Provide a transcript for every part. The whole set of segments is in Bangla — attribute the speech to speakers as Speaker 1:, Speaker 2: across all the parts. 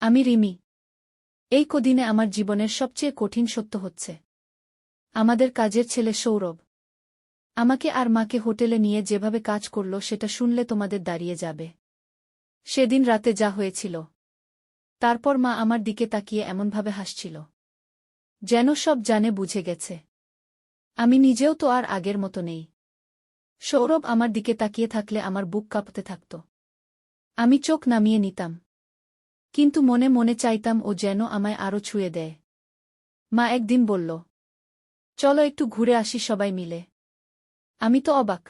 Speaker 1: আমি রিমি। এই কদিনে আমার জীবনের সবচেয়ে কঠিন সত্য হচ্ছে। আমাদের কাজের ছেলে সৌরভ। আমাকে আর মাকে হোটেলে নিয়ে যেভাবে কাজ করল সেটা শুনলে তোমাদের দাঁড়িয়ে যাবে। সেদিন রাতে যা হয়েছিল। তারপর মা আমার দিকে তাকিয়ে এমনভাবে হাসছিল। যেন সব জানে বুঝে গেছে। আমি নিজেও তো আর আগের মতো নেই। সৌরভ আমার দিকে তাকিয়ে থাকলে আমার বুক কাঁপতে থাকত। আমি চোখ নামিয়ে নিতাম। কিন্তু মনে মনে চাইতাম ও যেন আমায় আরও ছুঁয়ে দেয়। মা একদিন বলল, চলো একটু ঘুরে আসি সবাই মিলে। আমি তো অবাক।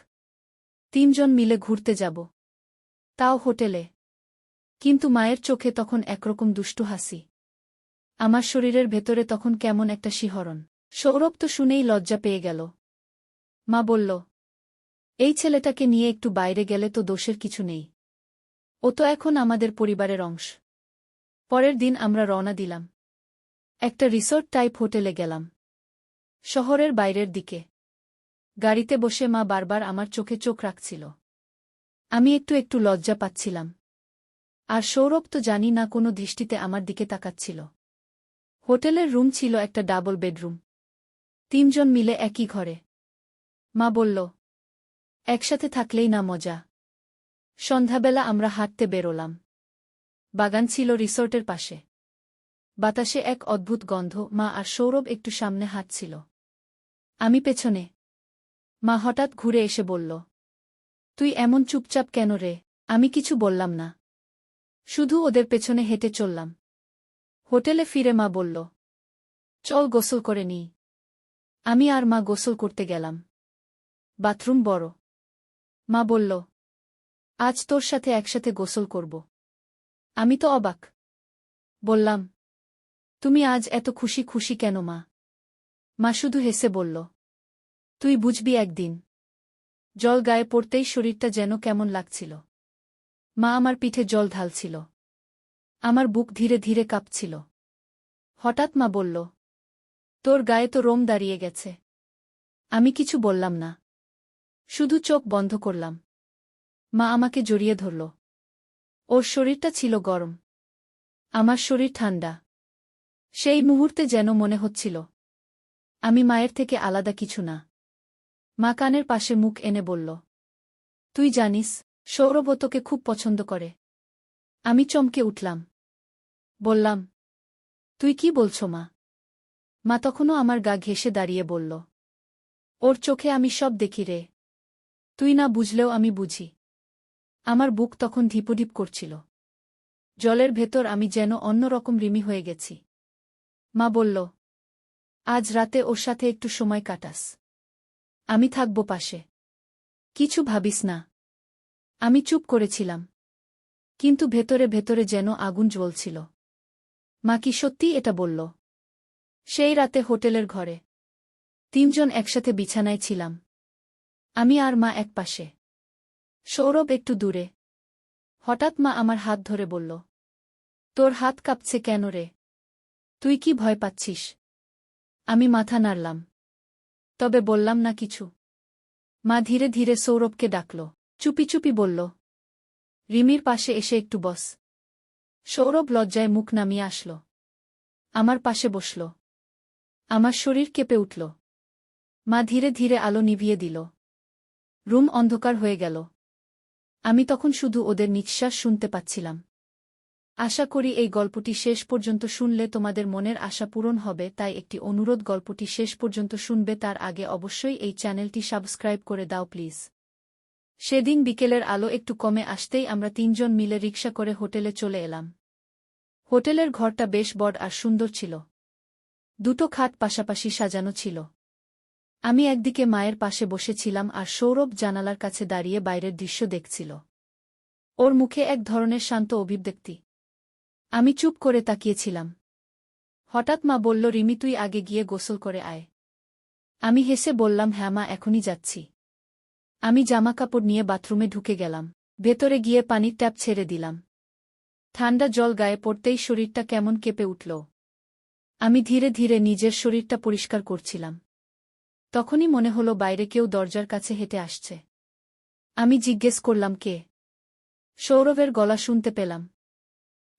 Speaker 1: তিনজন মিলে ঘুরতে যাব। তাও হোটেলে। কিন্তু মায়ের চোখে তখন একরকম দুষ্টু হাসি। আমার শরীরের ভেতরে তখন কেমন একটা শিহরণ। সৌরভ তো শুনেই লজ্জা পেয়ে গেল। মা বলল, এই ছেলেটাকে নিয়ে একটু বাইরে গেলে তো দোষের কিছু নেই। ও তো এখন আমাদের পরিবারের অংশ। পরের দিন আমরা রওনা দিলাম। একটা রিসোর্ট টাইপ হোটেলে গেলাম। শহরের বাইরের দিকে। গাড়িতে বসে মা বারবার আমার চোখে চোখ রাখছিল। আমি একটু একটু লজ্জা পাচ্ছিলাম। আর সৌরভ তো জানি না কোনো দৃষ্টিতে আমার দিকে তাকাচ্ছিল। হোটেলের রুম ছিল একটা ডাবল বেডরুম। তিনজন মিলে একই ঘরে। মা বলল, একসাথে থাকলেই না মজা। সন্ধ্যাবেলা আমরা হাঁটতে বেরোলাম। বাগান ছিল রিসোর্টের পাশে। বাতাসে এক অদ্ভুত গন্ধ, মা আর সৌরভ একটু সামনে হাঁটছিল। আমি পেছনে। মা হঠাৎ ঘুরে এসে বলল। তুই এমন চুপচাপ কেন রে? আমি কিছু বললাম না। শুধু ওদের পেছনে হেঁটে চললাম। হোটেলে ফিরে মা বলল, চল গোসল করে নিই। আমি আর মা গোসল করতে গেলাম। বাথরুম বড়। মা বলল, আজ তোর সাথে একসাথে গোসল করব। আমি তো অবাক। বললাম, তুমি আজ এত খুশি খুশি কেন মা? মা শুধু হেসে বলল, তুই বুঝবি একদিন, জল গায়ে পড়তেই শরীরটা যেন কেমন লাগছিল। মা আমার পিঠে জল ঢালছিল। আমার বুক ধীরে ধীরে কাঁপছিল। হঠাৎ মা বলল, তোর গায়ে তো রোম দাঁড়িয়ে গেছে। আমি কিছু বললাম না। শুধু চোখ বন্ধ করলাম। মা আমাকে জড়িয়ে ধরল। ওর শরীরটা ছিল গরম। আমার শরীর ঠান্ডা। সেই মুহূর্তে যেন মনে হচ্ছিল, আমি মায়ের থেকে আলাদা কিছু না। মা কানের পাশে মুখ এনে বলল, তুই জানিস, সৌরভ তোকে খুব পছন্দ করে। আমি চমকে উঠলাম। বললাম, তুই কি বলছ মা? মা তখনও আমার গা ঘেসে দাঁড়িয়ে বলল, ওর চোখে আমি সব দেখি রে। তুই না বুঝলেও আমি বুঝি। আমার বুক তখন ধিপঢিপ করছিল। জলের ভেতর আমি যেন অন্যরকম রিমি হয়ে গেছি। মা বলল, আজ রাতে ওর সাথে একটু সময় কাটাস। আমি থাকব পাশে। কিছু ভাবিস না। আমি চুপ করেছিলাম। কিন্তু ভেতরে ভেতরে যেন আগুন জ্বলছিল। মা কি সত্যিই এটা বলল? সেই রাতে হোটেলের ঘরে। তিনজন একসাথে বিছানায় ছিলাম। আমি আর মা এক পাশে। সৌরভ একটু দূরে। হঠাৎ মা আমার হাত ধরে বলল, তোর হাত কাঁপছে কেন রে? তুই কি ভয় পাচ্ছিস? আমি মাথা নাড়লাম। তবে বললাম, না কিছু। মা ধীরে ধীরে সৌরভকে ডাকল, চুপি চুপি বলল, রিমির পাশে এসে একটু বস। সৌরভ লজ্জায় মুখ নামিয়ে আসল। আমার পাশে বসল। আমার শরীর কেঁপে উঠল। মা ধীরে ধীরে আলো নিভিয়ে দিল। রুম অন্ধকার হয়ে গেল। আমি তখন শুধু ওদের নিঃশ্বাস শুনতে পাচ্ছিলাম। আশা করি এই গল্পটি শেষ পর্যন্ত শুনলে তোমাদের মনের আশা পূরণ হবে, তাই একটি অনুরোধ, গল্পটি শেষ পর্যন্ত শুনবে, তার আগে অবশ্যই এই চ্যানেলটি সাবস্ক্রাইব করে দাও প্লিজ। সেদিন বিকেলের আলো একটু কমে আসতেই আমরা তিনজন মিলে রিক্সা করে হোটেলে চলে এলাম। হোটেলের ঘরটা বেশ বড় আর সুন্দর ছিল। দুটো খাট পাশাপাশি সাজানো ছিল। আমি একদিকে মায়ের পাশে বসেছিলাম আর সৌরভ জানালার কাছে দাঁড়িয়ে বাইরের দৃশ্য দেখছিল। ওর মুখে এক ধরনের শান্ত অভিব্যক্তি। আমি চুপ করে তাকিয়েছিলাম। হঠাৎ মা বলল, রিমি, তুই আগে গিয়ে গোসল করে আয়। আমি হেসে বললাম হ্যাঁ মা, এখনই যাচ্ছি। আমি জামাকাপড় নিয়ে বাথরুমে ঢুকে গেলাম। ভেতরে গিয়ে পানির ট্যাপ ছেড়ে দিলাম। ঠান্ডা জল গায়ে পড়তেই শরীরটা কেমন কেঁপে উঠল। আমি ধীরে ধীরে নিজের শরীরটা পরিষ্কার করছিলাম। তখনই মনে হলো বাইরে কেউ দরজার কাছে হেঁটে আসছে। আমি জিজ্ঞেস করলাম, কে? সৌরভের গলা শুনতে পেলাম।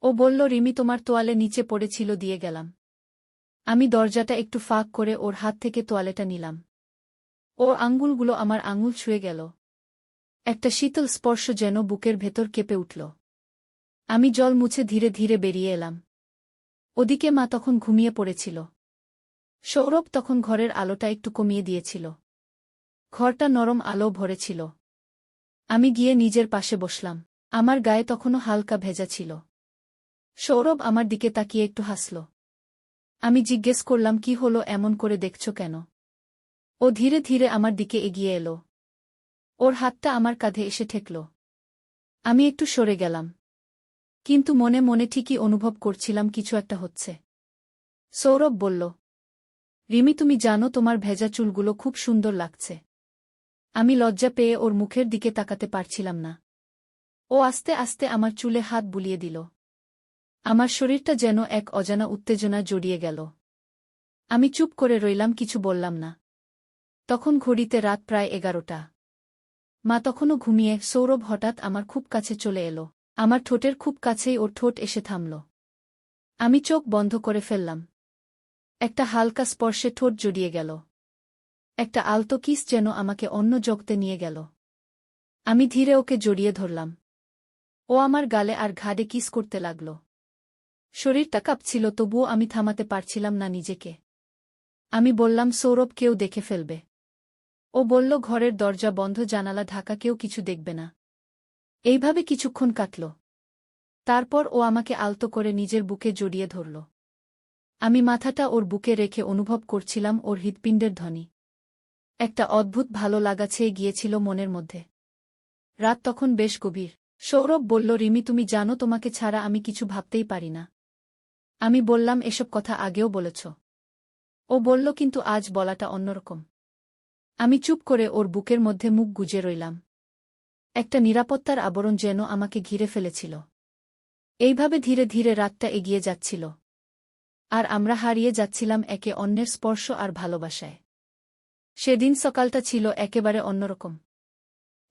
Speaker 1: ও বলল, রিমি, তোমার তোয়ালে নিচে পড়েছিল, দিয়ে গেলাম। আমি দরজাটা একটু ফাঁক করে ওর হাত থেকে তোয়ালেটা নিলাম। ওর আঙ্গুলগুলো আমার আঙুল ছুঁয়ে গেল। একটা শীতল স্পর্শ যেন বুকের ভেতর কেঁপে উঠল। আমি জল মুছে ধীরে ধীরে বেরিয়ে এলাম। ওদিকে মা তখন ঘুমিয়ে পড়েছিল। সৌরভ তখন ঘরের আলোটা একটু কমিয়ে দিয়েছিল। ঘরটা নরম আলো ভরেছিল আমি গিয়ে নিজের পাশে বসলাম। আমার গায়ে তখনও হালকা ভেজা ছিল। সৌরভ আমার দিকে তাকিয়ে একটু হাসল। আমি জিজ্ঞেস করলাম, কি হলো? এমন করে দেখছ কেন? ও ধীরে ধীরে আমার দিকে এগিয়ে এলো। ওর হাতটা আমার কাঁধে এসে ঠেকল। আমি একটু সরে গেলাম। কিন্তু মনে মনে ঠিকই অনুভব করছিলাম, কিছু একটা হচ্ছে। সৌরভ বলল রিমি, তুমি জানো তোমার ভেজা চুলগুলো খুব সুন্দর লাগছে। আমি লজ্জা পেয়ে ওর মুখের দিকে তাকাতে পারছিলাম না। ও আস্তে আস্তে আমার চুলে হাত বুলিয়ে দিল। আমার শরীরটা যেন এক অজানা উত্তেজনা জড়িয়ে গেল। আমি চুপ করে রইলাম, কিছু বললাম না। তখন ঘড়িতে রাত প্রায় এগারোটা। মা তখনও ঘুমিয়ে, সৌরভ হঠাৎ আমার খুব কাছে চলে এলো। আমার ঠোঁটের খুব কাছেই ওর ঠোঁট এসে থামল। আমি চোখ বন্ধ করে ফেললাম। একটা হালকা স্পর্শে ঠোঁট জড়িয়ে গেল। একটা আলতো কিস যেন আমাকে অন্য জগতে নিয়ে গেল। আমি ধীরে ওকে জড়িয়ে ধরলাম। ও আমার গালে আর ঘাড়ে কিস করতে লাগল। শরীরটা কাঁপছিল, তবুও আমি থামাতে পারছিলাম না নিজেকে। আমি বললাম, সৌরভ, কেউ দেখে ফেলবে। ও বলল, ঘরের দরজা বন্ধ, জানালা ঢাকা, কেউ কিছু দেখবে না। এইভাবে কিছুক্ষণ কাটল। তারপর ও আমাকে আলতো করে নিজের বুকে জড়িয়ে ধরল। আমি মাথাটা ওর বুকে রেখে অনুভব করছিলাম ওর হৃৎপিণ্ডের ধ্বনি। একটা অদ্ভুত ভালো লাগা ছেয়ে গিয়েছিল মনের মধ্যে। রাত তখন বেশ গভীর। সৌরভ বলল, রিমি, তুমি জানো, তোমাকে ছাড়া আমি কিছু ভাবতেই পারি না। আমি বললাম, এসব কথা আগেও বলেছ। ও বলল, কিন্তু আজ বলাটা অন্যরকম। আমি চুপ করে ওর বুকের মধ্যে মুখ গুজে রইলাম। একটা নিরাপত্তার আবরণ যেন আমাকে ঘিরে ফেলেছিল। এইভাবে ধীরে ধীরে রাতটা এগিয়ে যাচ্ছিল। আর আমরা হারিয়ে যাচ্ছিলাম একে অন্যের স্পর্শ আর ভালোবাসায়। সেদিন সকালটা ছিল একেবারে অন্যরকম।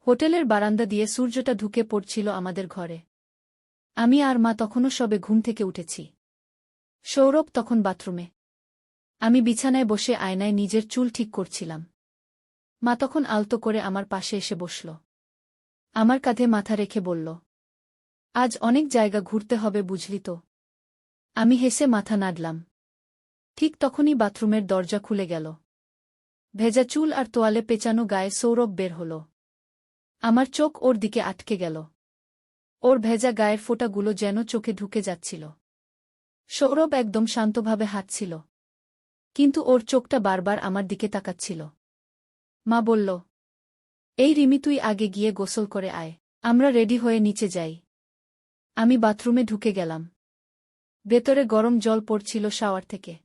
Speaker 1: হোটেলের বারান্দা দিয়ে সূর্যটা ঢুকে পড়ছিল আমাদের ঘরে। আমি আর মা তখনও সবে ঘুম থেকে উঠেছি। সৌরভ তখন বাথরুমে। আমি বিছানায় বসে আয়নায় নিজের চুল ঠিক করছিলাম। মা তখন আলতো করে আমার পাশে এসে বসল। আমার কাঁধে মাথা রেখে বলল, আজ অনেক জায়গা ঘুরতে হবে, বুঝলি তো? আমি হেসে মাথা নাড়লাম। ঠিক তখনই বাথরুমের দরজা খুলে গেল। ভেজা চুল আর তোয়ালে পেঁচানো গায়ে সৌরভ বের হল। আমার চোখ ওর দিকে আটকে গেল। ওর ভেজা গায়ের ফোঁটাগুলো যেন চোখে ঢুকে যাচ্ছিল। সৌরভ একদম শান্তভাবে হাঁটছিল। কিন্তু ওর চোখটা বারবার আমার দিকে তাকাচ্ছিল। মা বলল, এই রিমি, তুই আগে গিয়ে গোসল করে আয়। আমরা রেডি হয়ে নিচে যাই। আমি বাথরুমে ঢুকে গেলাম। ভেতরে গরম জল পড়ছিল শাওয়ার থেকে।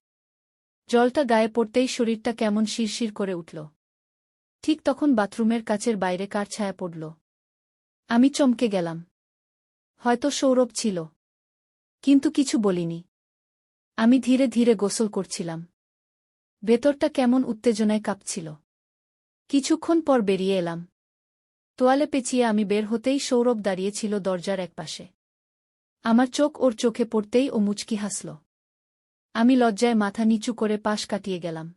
Speaker 1: জলটা গায়ে পড়তেই শরীরটা কেমন শিরশির করে উঠল। ঠিক তখন বাথরুমের কাছের বাইরে কার ছায়া পড়ল। আমি চমকে গেলাম। হয়তো সৌরভ ছিল। কিন্তু কিছু বলিনি। আমি ধীরে ধীরে গোসল করছিলাম। ভেতরটা কেমন উত্তেজনায় কাঁপছিল। কিছুক্ষণ পর বেরিয়ে এলাম। তোয়ালে পেঁচিয়ে আমি বের হতেই সৌরভ দাঁড়িয়েছিল দরজার একপাশে। আমার চোখ ওর চোখে পড়তেই ও মুচকি হাসল। আমি লজ্জায় মাথা নিচু করে পাশ কাটিয়ে গেলাম।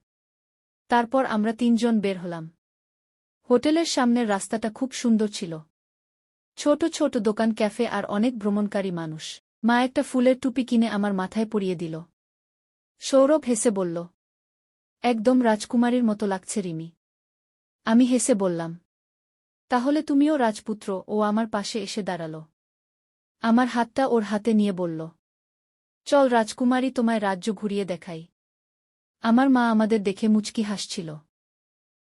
Speaker 1: তারপর আমরা তিনজন বের হলাম। হোটেলের সামনের রাস্তাটা খুব সুন্দর ছিল। ছোট ছোট দোকান, ক্যাফে আর অনেক ভ্রমণকারী মানুষ। মা একটা ফুলের টুপি কিনে আমার মাথায় পরিয়ে দিল। সৌরভ হেসে বলল, একদম রাজকুমারীর মতো লাগছে রিমি। আমি হেসে বললাম, তাহলে তুমিও রাজপুত্র ও আমার পাশে এসে দাঁড়াল। আমার হাতটা ওর হাতে নিয়ে বলল, চল রাজকুমারী তোমায় রাজ্য ঘুরিয়ে দেখাই। আমার মা আমাদের দেখে মুচকি হাসছিল।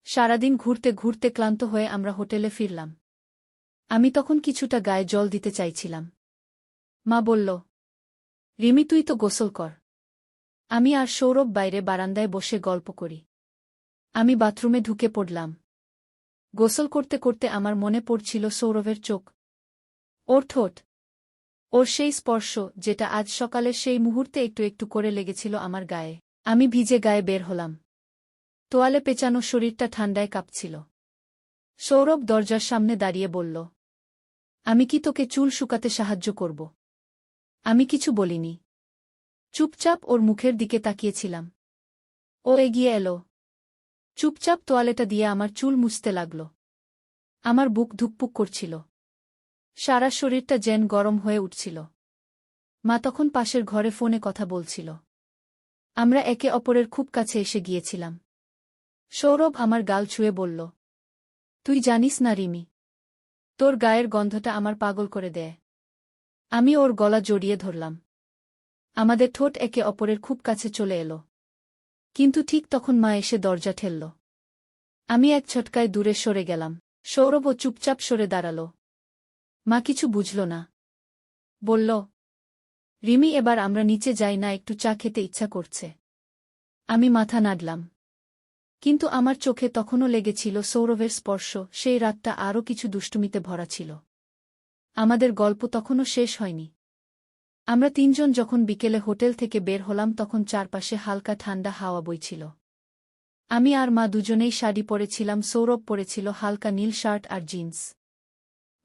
Speaker 1: সারাদিন ঘুরতে ঘুরতে ক্লান্ত হয়ে আমরা হোটেলে ফিরলাম। আমি তখন কিছুটা গায়ে জল দিতে চাইছিলাম। মা বলল, রিমি, তুই তো গোসল কর। আমি আর সৌরভ বাইরে বারান্দায় বসে গল্প করি। আমি বাথরুমে ঢুকে পড়লাম। গোসল করতে করতে আমার মনে পড়ছিল সৌরভের চোখ। ওর ঠোঁট ওর সেই স্পর্শ, যেটা আজ সকালে সেই মুহূর্তে একটু একটু করে লেগেছিল আমার গায়ে। আমি ভিজে গায়ে বের হলাম। তোয়ালে পেঁচানো শরীরটা ঠান্ডায় কাঁপছিল। সৌরভ দরজার সামনে দাঁড়িয়ে বলল, আমি কি তোকে চুল শুকাতে সাহায্য করব? আমি কিছু বলিনি। চুপচাপ ওর মুখের দিকে তাকিয়েছিলাম। ও এগিয়ে এলো। চুপচাপ তোয়ালেটা দিয়ে আমার চুল মুছতে লাগল। আমার বুক ধুকপুক করছিল। সারা শরীরটা যেন গরম হয়ে উঠছিল। মা তখন পাশের ঘরে ফোনে কথা বলছিল। আমরা একে অপরের খুব কাছে এসে গিয়েছিলাম। সৌরভ আমার গাল ছুঁয়ে বলল, তুই জানিস না রিমি, তোর গায়ের গন্ধটা আমার পাগল করে দেয়। আমি ওর গলা জড়িয়ে ধরলাম। আমাদের ঠোঁট একে অপরের খুব কাছে চলে এলো। কিন্তু ঠিক তখন মা এসে দরজা ঠেলল। আমি এক ছটকায় দূরে সরে গেলাম। সৌরভও চুপচাপ সরে দাঁড়াল। মা কিছু বুঝল না। বলল, রিমি, এবার আমরা নিচে যাই না, একটু চা খেতে ইচ্ছা করছে। আমি মাথা নাড়লাম। কিন্তু আমার চোখে তখনও লেগেছিল সৌরভের স্পর্শ, সেই রাতটা আরও কিছু দুষ্টুমিতে ভরা ছিল। আমাদের গল্প তখনও শেষ হয়নি। আমরা তিনজন যখন বিকেলে হোটেল থেকে বের হলাম, তখন চারপাশে হালকা ঠান্ডা হাওয়া বইছিল। আমি আর মা দুজনেই শাড়ি পরেছিলাম, সৌরভ পরেছিল হালকা নীল শার্ট আর জিন্স।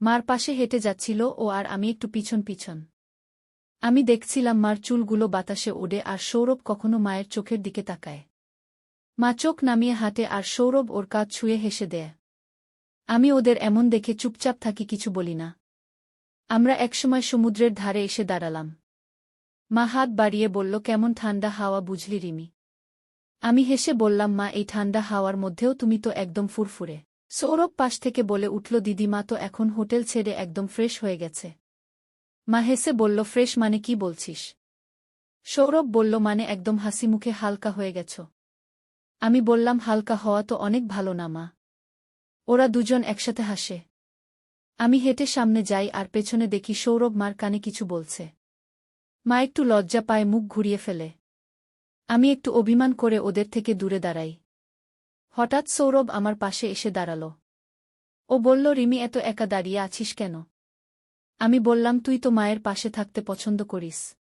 Speaker 1: মার পাশে হেঁটে যাচ্ছিল ও আর আমি একটু পিছন পিছন। আমি দেখছিলাম মার চুলগুলো বাতাসে ওড়ে আর সৌরভ কখনো মায়ের চোখের দিকে তাকায়। মা চোখ নামিয়ে হাঁটে আর সৌরভ ওর কাজ ছুঁয়ে হেসে দেয়। আমি ওদের এমন দেখে চুপচাপ থাকি কিছু বলি না। আমরা একসময় সমুদ্রের ধারে এসে দাঁড়ালাম। মা হাত বাড়িয়ে বলল, কেমন ঠান্ডা হাওয়া বুঝলি রিমি? আমি হেসে বললাম, মা, এই ঠান্ডা হাওয়ার মধ্যেও তুমি তো একদম ফুরফুরে। সৌরভ পাশ থেকে বলে উঠল দিদিমা তো এখন হোটেল ছেড়ে একদম ফ্রেশ হয়ে গেছে। মা হেসে বলল, ফ্রেশ মানে কি বলছিস? সৌরভ বলল মানে একদম হাসি মুখে হালকা হয়ে গেছ। আমি বললাম, হালকা হওয়া তো অনেক ভালো না মা। ওরা দুজন একসাথে হাসে। আমি হেঁটে সামনে যাই আর পেছনে দেখি সৌরভ মার কানে কিছু বলছে। মা একটু লজ্জা পায়, মুখ ঘুরিয়ে ফেলে। আমি একটু অভিমান করে ওদের থেকে দূরে দাঁড়াই। হঠাৎ সৌরভ আমার পাশে এসে দাঁড়াল। ও বলল, রিমি, এত একা দাঁড়িয়ে আছিস কেন? আমি বললাম, তুই তো মায়ের পাশে থাকতে পছন্দ করিস।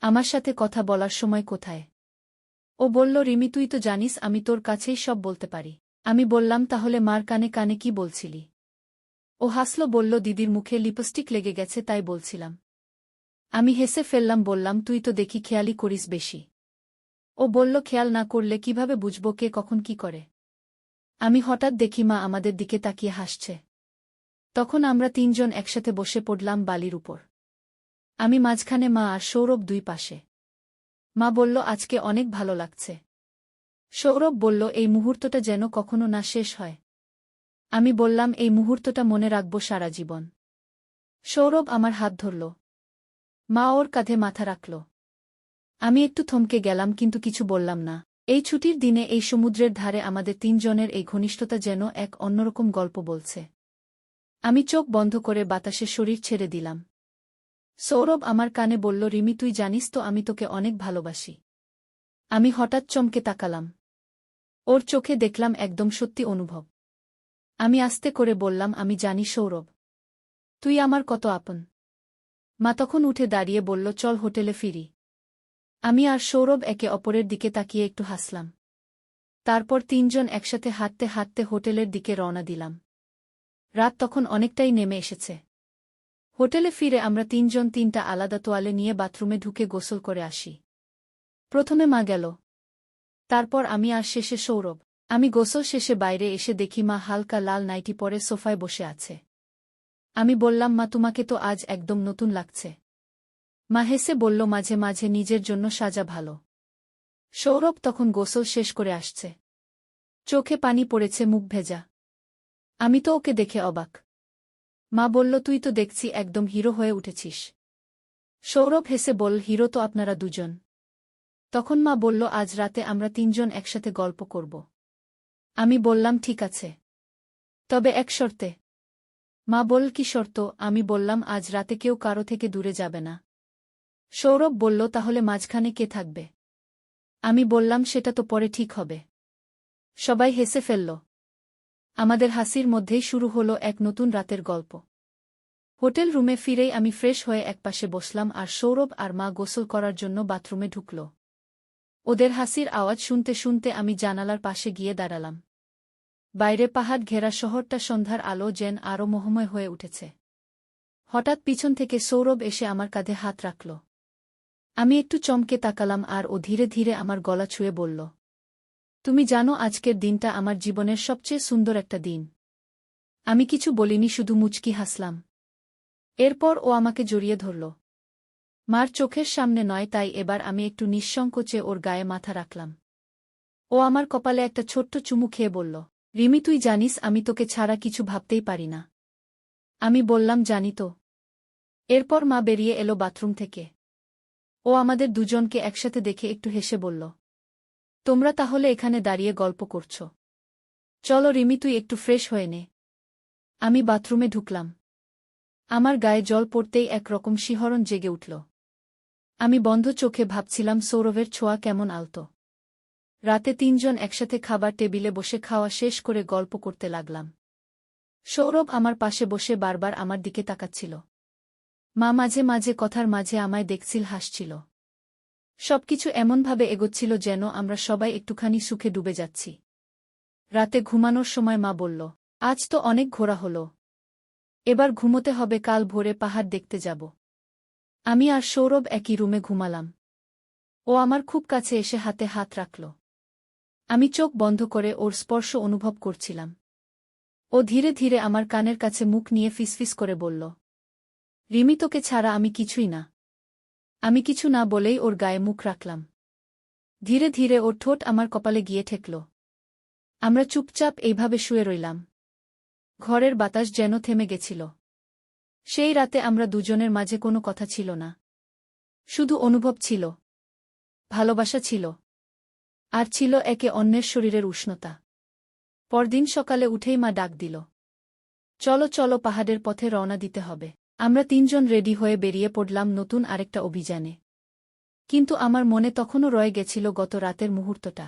Speaker 1: আমার সাথে কথা বলার সময় কোথায়? ও বলল, রিমি, তুই তো জানিস, আমি তোর কাছেই সব বলতে পারি। আমি বললাম, তাহলে মার কানে কানে কি বলছিলি? ও হাসল, বলল, দিদির মুখে লিপস্টিক লেগে গেছে, তাই বলছিলাম। আমি হেসে ফেললাম, বললাম, তুই তো দেখি খেয়ালই করিস বেশি। ও বলল, খেয়াল না করলে কীভাবে বুঝব কে কখন কি করে? আমি হঠাৎ দেখি মা আমাদের দিকে তাকিয়ে হাসছে। তখন আমরা তিনজন একসাথে বসে পড়লাম বালির উপর। আমি মাঝখানে মা আর সৌরভ দুই পাশে। মা বলল, আজকে অনেক ভালো লাগছে। সৌরভ বলল, এই মুহূর্তটা যেন কখনো না শেষ হয়। আমি বললাম, এই মুহূর্তটা মনে রাখব সারা জীবন। সৌরভ আমার হাত ধরল। মা ওর কাঁধে মাথা রাখল। আমি একটু থমকে গেলাম, কিন্তু কিছু বললাম না। এই ছুটির দিনে এই সমুদ্রের ধারে আমাদের তিনজনের এই ঘনিষ্ঠতা যেন এক অন্যরকম গল্প বলছে। আমি চোখ বন্ধ করে বাতাসে শরীর ছেড়ে দিলাম। সৌরভ আমার কানে বলল, রিমি, তুই জানিস তো আমি তোকে অনেক ভালোবাসি। আমি হঠাৎ চমকে তাকালাম। ওর চোখে দেখলাম একদম সত্যি অনুভব। আমি আস্তে করে বললাম, আমি জানি সৌরভ। তুই আমার কত আপন। মা তখন উঠে দাঁড়িয়ে বলল, চল হোটেলে ফিরি। আমি আর সৌরভ একে অপরের দিকে তাকিয়ে একটু হাসলাম। তারপর তিনজন একসাথে হাঁটতে হাঁটতে হোটেলের দিকে রওনা দিলাম। রাত তখন অনেকটাই নেমে এসেছে। হোটেলে ফিরে আমরা তিনজন তিনটা আলাদা তোয়ালে নিয়ে বাথরুমে ঢুকে গোসল করে আসি। প্রথমে মা গেল। তারপর আমি আর শেষে সৌরভ। আমি গোসল শেষে বাইরে এসে দেখি মা হালকা লাল নাইটি পরে সোফায় বসে আছে। আমি বললাম, মা, তোমাকে তো আজ একদম নতুন লাগছে। মা হেসে বলল, মাঝে মাঝে নিজের জন্য সাজা ভালো। সৌরভ তখন গোসল শেষ করে আসছে। চোখে পানি পড়েছে, মুখ ভেজা। আমি তো ওকে দেখে অবাক। মা বলল, তুই তো দেখছি একদম হিরো হয়ে উঠেছিস। সৌরভ হেসে বল, হিরো তো আপনারা দুজন। তখন মা বলল, আজ রাতে আমরা তিনজন একসাথে গল্প করব। আমি বললাম, ঠিক আছে। তবে এক শর্তে। মা বল, কি শর্ত? আমি বললাম, আজ রাতে কেউ কারও থেকে দূরে যাবে না। সৌরভ বলল, তাহলে মাঝখানে কে থাকবে? আমি বললাম, সেটা তো পরে ঠিক হবে। সবাই হেসে ফেলল। আমাদের হাসির মধ্যেই শুরু হলো এক নতুন রাতের গল্প। হোটেল রুমে ফিরেই আমি ফ্রেশ হয়ে একপাশে বসলাম আর সৌরভ আর মা গোসল করার জন্য বাথরুমে ঢুকল। ওদের হাসির আওয়াজ শুনতে শুনতে আমি জানালার পাশে গিয়ে দাঁড়ালাম। বাইরে পাহাড় ঘেরা শহরটা সন্ধ্যার আলো যেন আরও মোহময় হয়ে উঠেছে। হঠাৎ পিছন থেকে সৌরভ এসে আমার কাঁধে হাত রাখল। আমি একটু চমকে তাকালাম আর ও ধীরে ধীরে আমার গলা ছুঁয়ে বলল, তুমি জানো আজকের দিনটা আমার জীবনের সবচেয়ে সুন্দর একটা দিন। আমি কিছু বলিনি, শুধু মুচকি হাসলাম। এরপর ও আমাকে জড়িয়ে ধরল। মার চোখের সামনে নয়, তাই এবার আমি একটু নিঃসংকোচে ওর গায়ে মাথা রাখলাম। ও আমার কপালে একটা ছোট্ট চুমু খেয়ে বলল, রিমি, তুই জানিস, আমি তোকে ছাড়া কিছু ভাবতেই পারি না। আমি বললাম, জানি তো। এরপর মা বেরিয়ে এলো বাথরুম থেকে। ও আমাদের দুজনকে একসাথে দেখে একটু হেসে বলল, তোমরা তাহলে এখানে দাঁড়িয়ে গল্প করছ। চলো রিমি, তুই একটু ফ্রেশ হয়ে নে। আমি বাথরুমে ঢুকলাম। আমার গায়ে জল পড়তেই একরকম শিহরণ জেগে উঠল। আমি বন্ধ চোখে ভাবছিলাম, সৌরভের ছোঁয়া কেমন আলত। রাতে তিনজন একসাথে খাবার টেবিলে বসে খাওয়া শেষ করে গল্প করতে লাগলাম। সৌরভ আমার পাশে বসে বারবার আমার দিকে তাকাচ্ছিল। মা মাঝে মাঝে কথার মাঝে আমায় দেখছিল, হাসছিল। সবকিছু এমনভাবে এগোচ্ছিল যেন আমরা সবাই একটুখানি সুখে ডুবে যাচ্ছি। রাতে ঘুমানোর সময় মা বলল, আজ তো অনেক ঘোরা হল। এবার ঘুমোতে হবে, কাল ভোরে পাহাড় দেখতে যাব। আমি আর সৌরভ একই রুমে ঘুমালাম। ও আমার খুব কাছে এসে হাতে হাত রাখল। আমি চোখ বন্ধ করে ওর স্পর্শ অনুভব করছিলাম। ও ধীরে ধীরে আমার কানের কাছে মুখ নিয়ে ফিসফিস করে বলল রিমি তোকে ছাড়া আমি কিছুই না। আমি কিছু না বলেই ওর গায়ে মুখ রাখলাম। ধীরে ধীরে ওর ঠোঁট আমার কপালে গিয়ে ঠেকল। আমরা চুপচাপ এইভাবে শুয়ে রইলাম। ঘরের বাতাস যেন থেমে গেছিল। সেই রাতে আমরা দুজনের মাঝে কোনো কথা ছিল না। শুধু অনুভব ছিল। ভালোবাসা ছিল। আর ছিল একে অন্যের শরীরের উষ্ণতা। পরদিন সকালে উঠেই মা ডাক দিল। চলো চলো পাহাড়ের পথে রওনা দিতে হবে। আমরা তিনজন রেডি হয়ে বেরিয়ে পড়লাম নতুন আরেকটা অভিযানে। কিন্তু আমার মনে তখনও রয়ে গেছিল গত রাতের মুহূর্তটা।